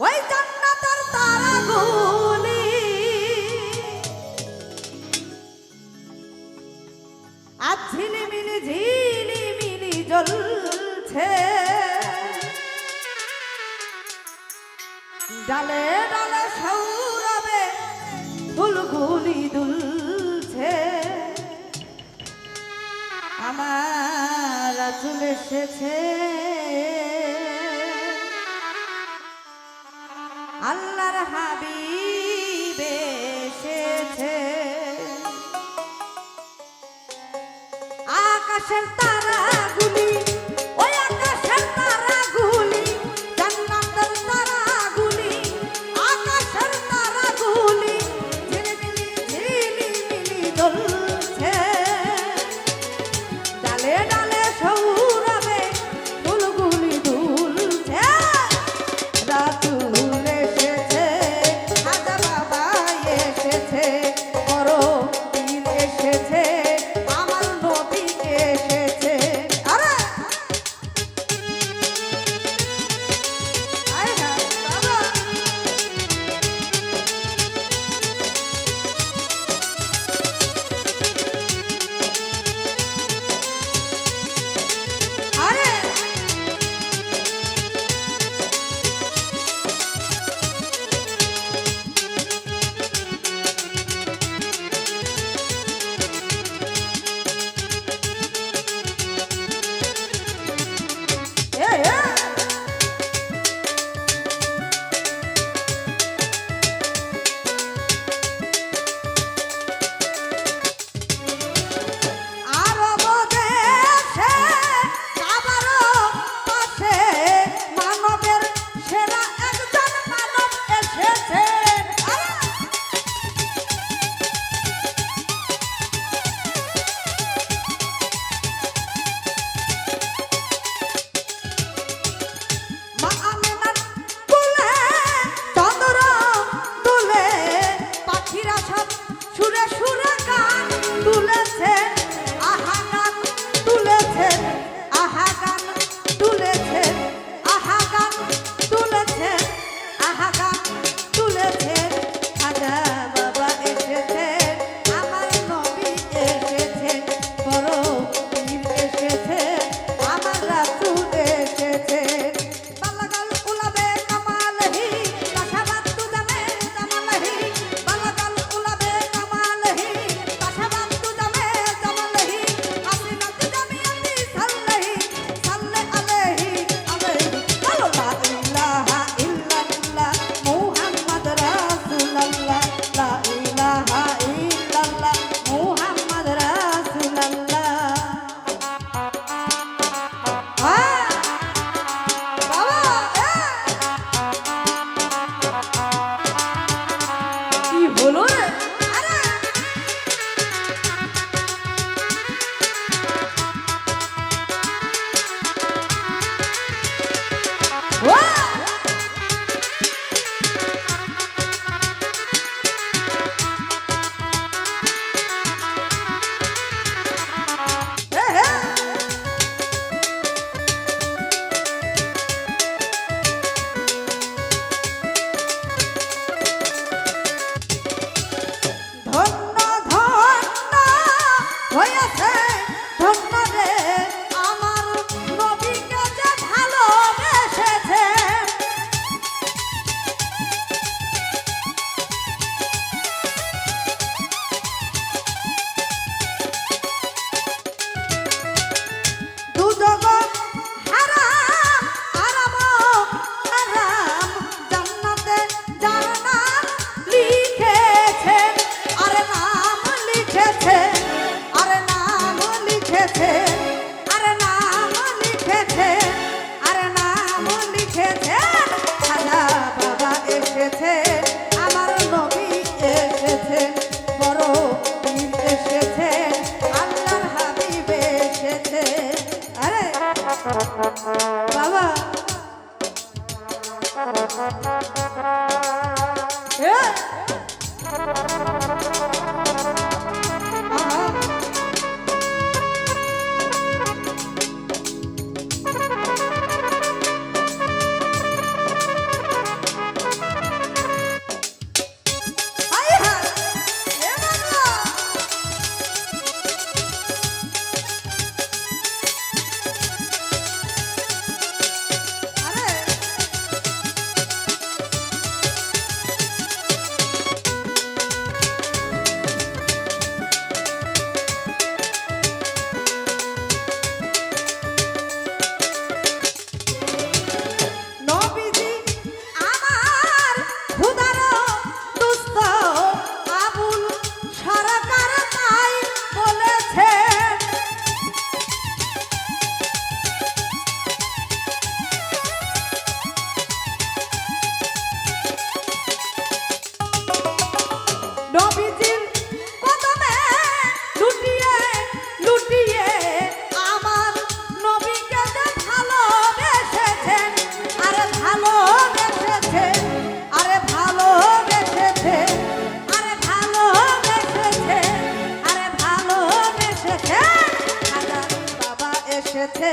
ওই জান্নাতের তারা গুলি আর ঝিলিমিলি ঝিলিমিলি জ্বলছে। ডালে ডালে সৌরবে ফুলগুলি দুলছে। আমার চলে এসেছে। আল্লাহর হাবিব এসেছে। আকাশের তারাগুলি বাবা। নবীজির কদমে লুটিয়ে লুটিয়ে আমার নবীকে যে ভালো বেসেছেন আরে ভালো বেসেছেন আরে ভালো বেসেছেন আরে ভালো বেসেছেন আরে ভালো বেসেছেন বাবা এসেছে